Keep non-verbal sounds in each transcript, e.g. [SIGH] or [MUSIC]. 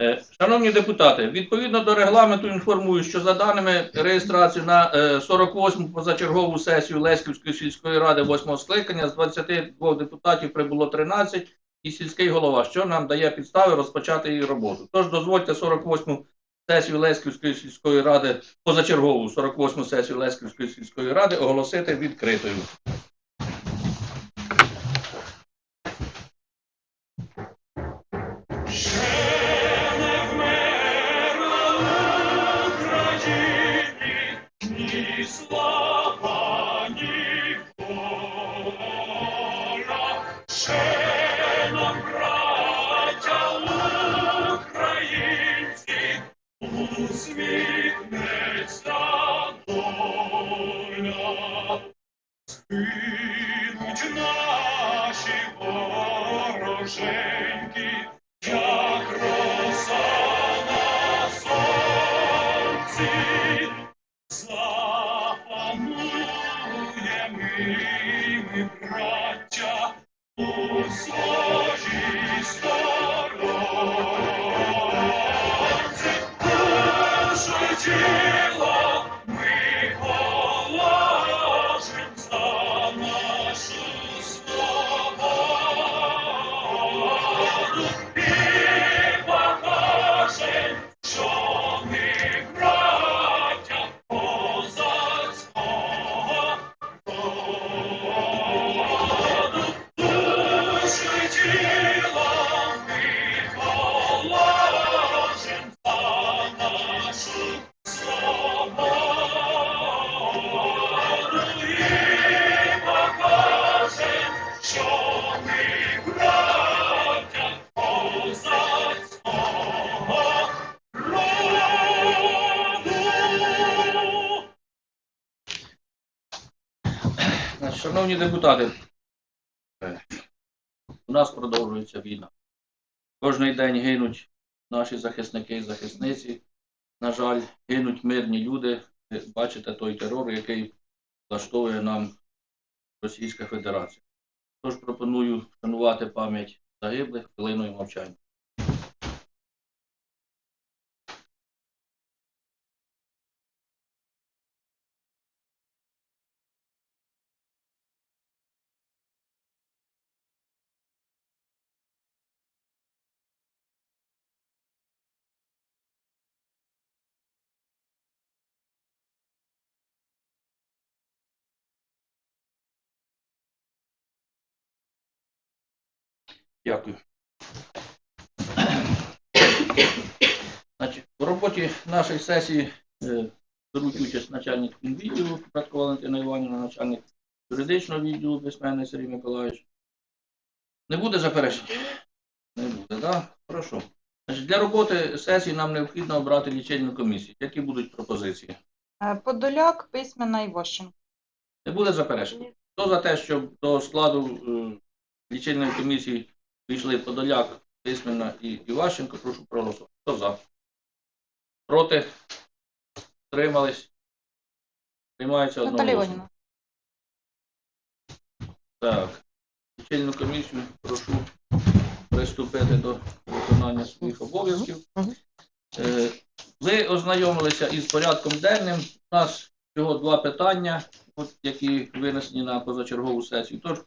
Е, Шановні депутати, відповідно до регламенту інформую, що за даними реєстрації на е, 48-му позачергову сесію Леськівської сільської ради 8 скликання з 22 депутатів прибуло 13 і сільський голова, що нам дає підстави розпочати її роботу. Тож дозвольте 48-му сесію Леськівської сільської ради, позачергову 48-му сесію Леськівської сільської ради оголосити відкритою. Ні слава, ні воля, ще нам, браття українці, усміхнеться доля. Скинуть наші вороженьки, Шановні депутати, у нас продовжується війна. Кожний день гинуть наші захисники і захисниці. На жаль, гинуть мирні люди. Бачите той терор, який влаштовує нам Російська Федерація. Тож пропоную вшанувати пам'ять загиблих хвилиною мовчання. Дякую. Значить, у роботі нашої сесії е, беруть участь начальник відділу Братко Валентина Іванівна, начальник юридичного відділу письменний Сергій Миколаївич. Не буде заперечень? Не буде, так? Да? Прошу. Значить, для роботи сесії нам необхідно обрати лічильну комісію. Які будуть пропозиції? Е, Подоляк, письмена Іващенко. Не буде заперечень? Хто за те, щоб до складу е, лічильної комісії війшли Подоляк, Письменна і Іващенко, прошу проголосувати. Хто за? Проти? Тримались? Приймається одноголосно. Так. Лічильну комісію прошу приступити до виконання своїх обов'язків. Е, Ви ознайомилися із порядком денним. У нас всього два питання, от, які винесені на позачергову сесію. Тож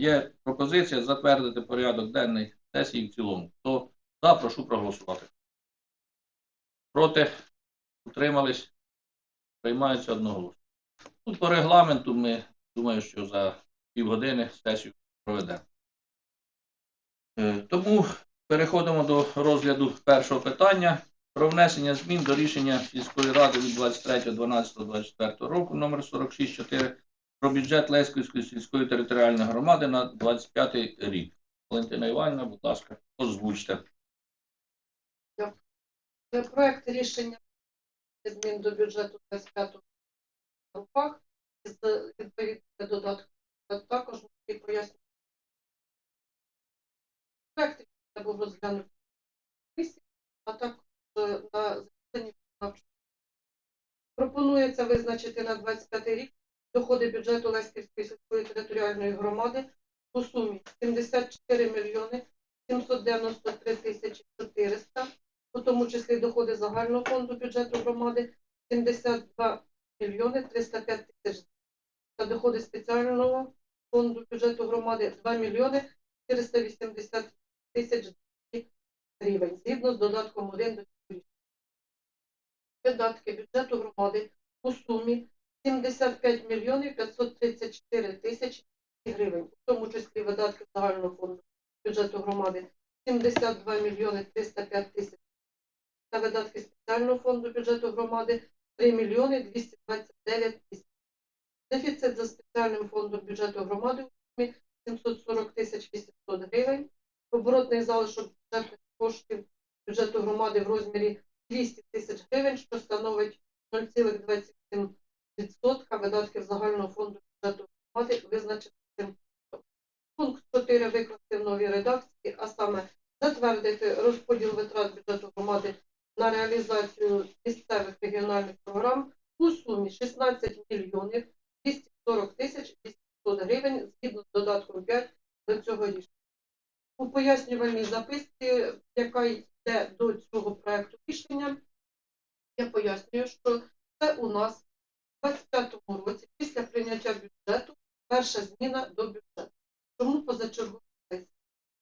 є пропозиція затвердити порядок денний сесії в цілому. Хто за, прошу проголосувати. Проти? Утримались? Приймається одноголосно. Тут по регламенту ми думаю, що за півгодини сесію проведемо. Е, Тому переходимо до розгляду першого питання про внесення змін до рішення сільської ради від 23.12.24 року номер 46.4 про бюджет Леськівської сільської територіальної громади на 25 рік. Валентина Іванівна, будь ласка, озвучте. Проект рішення змін до бюджету 25 роках з відповідними додатками. Також і пояснюю. Проект рішення був розглянутий комісії, а також на засіданні. Пропонується визначити на 25 рік доходи бюджету Леськівської сільської територіальної громади у сумі 74 мільйони 793 тисячі 400, у тому числі доходи загального фонду бюджету громади 72 мільйони 305 тисяч та доходи спеціального фонду бюджету громади 2 мільйони 480 тисяч гривень, згідно з додатком 1 до. Видатки бюджету громади у сумі 75 мільйонів 534 тисячі гривень, у тому числі видатки загального фонду бюджету громади 72 мільйони 305 тисяч та видатки спеціального фонду бюджету громади 3 мільйони 229 тисяч. Дефіцит за спеціальним фондом бюджету громади у сумі 740 тисяч 800 гривень. Оборотний залишок бюджетних коштів бюджету громади в розмірі 200 тисяч гривень, що становить 0,27% видатків загального фонду бюджету громади, визначених цим. Пункт 4 викласти в новій редакції, а саме затвердити розподіл витрат бюджету громади на реалізацію місцевих регіональних програм у сумі 16 мільйонів 240 тисяч 800 гривень згідно з додатком 5 до цього рішення. У пояснювальній записці, яка йде до цього проекту рішення, я пояснюю, що це у нас у 2025 році, після прийняття бюджету, перша зміна до бюджету. Чому позачергова сесія?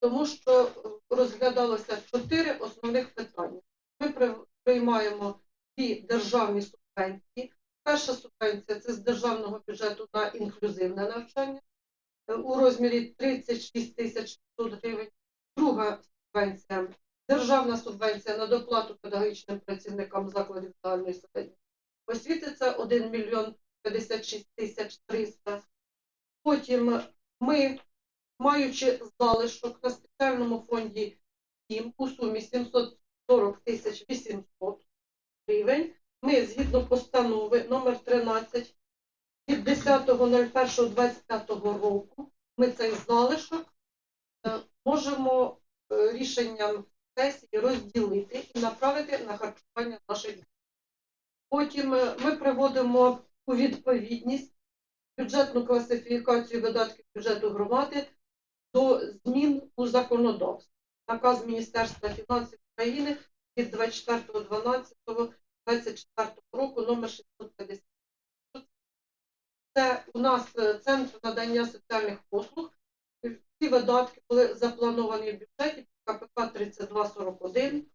Тому що е, розглядалося чотири основних питання. Ми приймаємо дві державні субвенції. Перша субвенція це з державного бюджету на інклюзивне навчання е, у розмірі 36 тисяч 600 гривень. Друга субвенція державна субвенція на доплату педагогічним працівникам закладів загальної середньої освіти це 1 мільйон 56 тисяч 300. Потім ми, маючи залишок на спеціальному фонді 7 у сумі 740 тисяч 800 гривень, ми згідно постанови номер 13 від 10.01.25 року ми цей залишок е, можемо е, рішенням сесії розділити і направити на харчування наших дітей. Потім е, ми приводимо у відповідність бюджетну класифікацію видатків бюджету громади до змін у законодавстві. Наказ Міністерства фінансів України від 24.12.24 року номер 650. Це у нас центр надання соціальних послуг. Ці видатки були заплановані в бюджеті КПК 3241.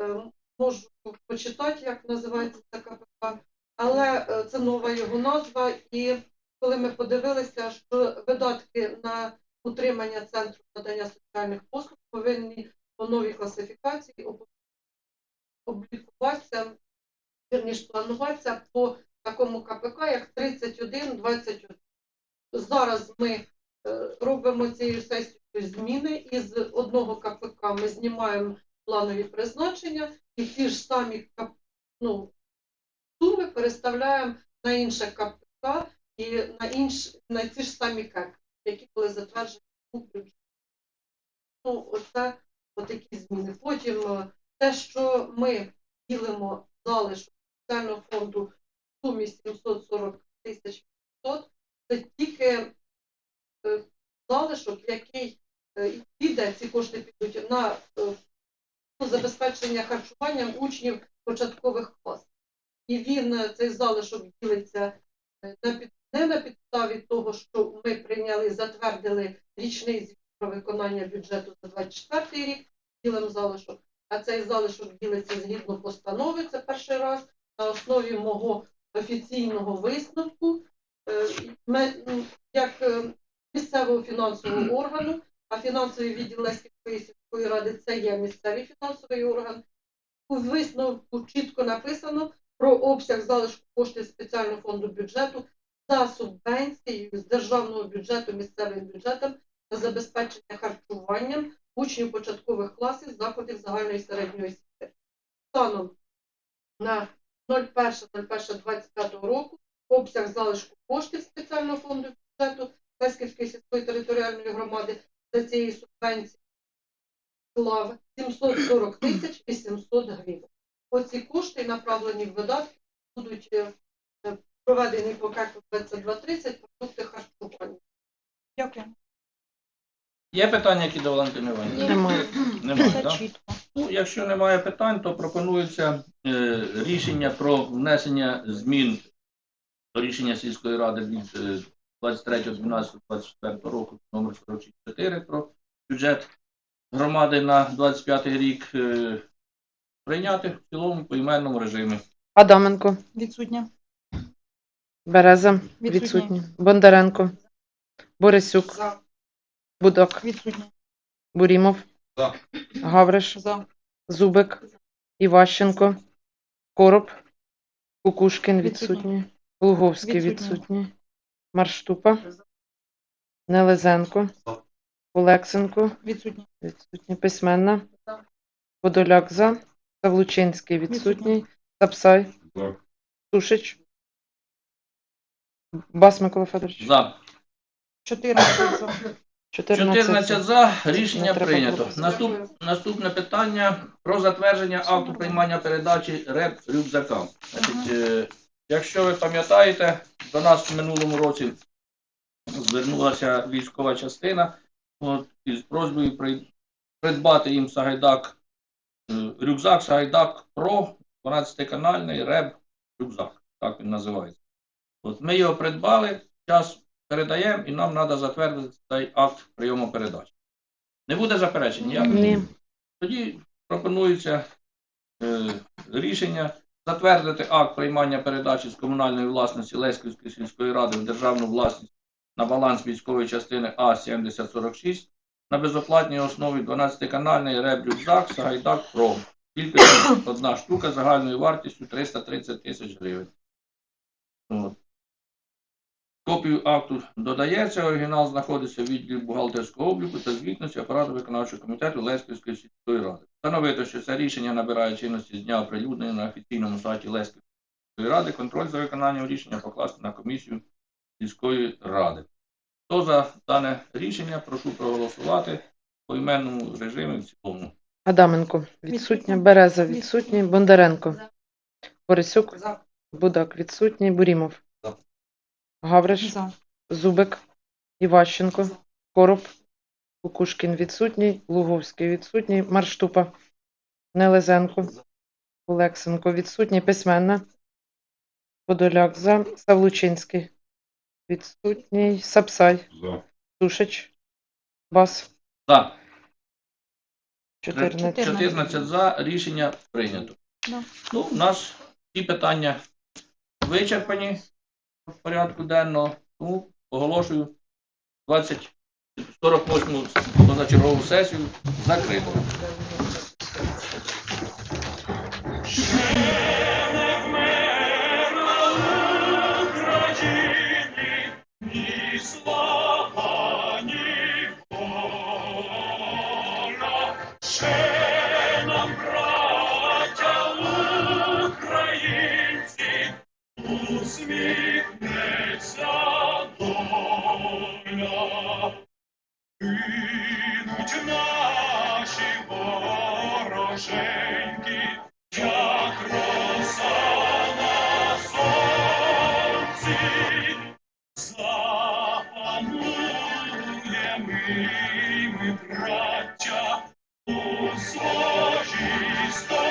Е, Можу почитати, як називається це КПК, але е, це нова його назва. І коли ми подивилися, що видатки на утримання центру надання соціальних послуг повинні по новій класифікації облікуватися, вірніше плануватися по такому КПК, як 3121. Зараз ми е, робимо цією сесією зміни. Із одного КПК ми знімаємо планові призначення і ті ж самі ну, суми переставляємо на інше КПК і на, інш, на ті ж самі КЕК, які були затверджені у. Ну, оце отакі зміни. Потім е, те, що ми ділимо залишок спеціального фонду в сумі 740 тисяч 500, це тільки е, залишок, який е, піде, ці кошти підуть на е, забезпечення харчуванням учнів початкових класів. І він, е, цей залишок ділиться е, на під- не на підставі того, що ми прийняли, затвердили річний звіт про виконання бюджету за 24 рік, ділимо залишок, а цей залишок ділиться згідно постанови, це перший раз, на основі мого офіційного висновку, е, як е, місцевого фінансового органу, а фінансовий відділ Леськівської сільської ради це є місцевий фінансовий орган. У висновку чітко написано про обсяг залишку коштів спеціального фонду бюджету за субвенцією з державного бюджету місцевим бюджетом на забезпечення харчуванням учнів початкових класів закладів загальної середньої освіти. Станом на 01.01.25 року обсяг залишку коштів спеціального фонду бюджету Лесківської сільської територіальної громади за цієї субвенції склав 740 тисяч 800 гривень. Оці кошти, направлені в видатки, будуть е, проведені по КЕКу 2230 продукти харчування. Дякую. Є питання, які до Валентини Іванівни? Немає. Немає, Все так? чітко. Ну, якщо немає питань, то пропонується е, рішення про внесення змін до рішення сільської ради від е, 23.12.24 року номер 44 про бюджет громади на 25 рік е, прийняти в цілому по іменному режимі. Адаменко, Відсутня. Береза, Відсутня. відсутні. Бондаренко, Борисюк, За. Будок, Відсутня. Бурімов, За. Гавриш, За. Зубик, Іващенко, Короб, Кукушкін, Відсутній. відсутні. Луговський, Відсутній. відсутній. Марштупа, Нелезенко, Олексенко, Відсутня. відсутні. Письменна, Подоляк за, Савлучинський, відсутній. Сапсай, Сушич, Бас Микола Федорович. За. 14 за. 14. 14 за. Рішення Не треба прийнято. Наступ, наступне питання про затвердження акту приймання передачі РЕП рюкзака. Значить, е, якщо ви пам'ятаєте, до нас в минулому році звернулася військова частина от, із просьбою при- придбати їм Сагайдак, е, рюкзак Сагайдак Про 12-канальний РЕБ рюкзак. Так він називається. От ми його придбали, зараз передаємо і нам треба затвердити цей акт прийому передачі. Не буде заперечень ніяких? Ні. Тоді пропонується е, рішення затвердити акт приймання передачі з комунальної власності Леськівської сільської ради в державну власність на баланс військової частини А-7046 на безоплатній основі 12-канальний реб-рюкзак Сагайдак Про. Кількість [COUGHS] одна штука загальною вартістю 330 тисяч гривень. От. Копію акту додається, оригінал знаходиться в відділі бухгалтерського обліку та звітності апарату виконавчого комітету Леськівської сільської ради. Встановити, що це рішення набирає чинності з дня оприлюднення на офіційному сайті Леськівської сільської ради. Контроль за виконанням рішення покласти на комісію сільської ради. Хто за дане рішення, прошу проголосувати по іменному режимі в цілому. Адаменко. Відсутня. Береза, відсутній. Бондаренко, Борисюк, Будак, відсутній. Бурімов, Гавриш, За. Зубик, Іващенко, Короб, Кукушкін, відсутній. Луговський, відсутній. Марштупа, Нелезенко, Олексенко, відсутній. Письменна, Подоляк за, Савлучинський, відсутній. Сапсай, Сушич, Бас, За. 14. 14 за рішення прийнято. Да. Ну, у нас ці питання вичерпані в порядку денного. Тому оголошую 20 48 позачергову сесію закритою. України, усміхнеться доля, гинуть наші вороженьки, як роса на сонці, ми, ми браття, у сложі сто.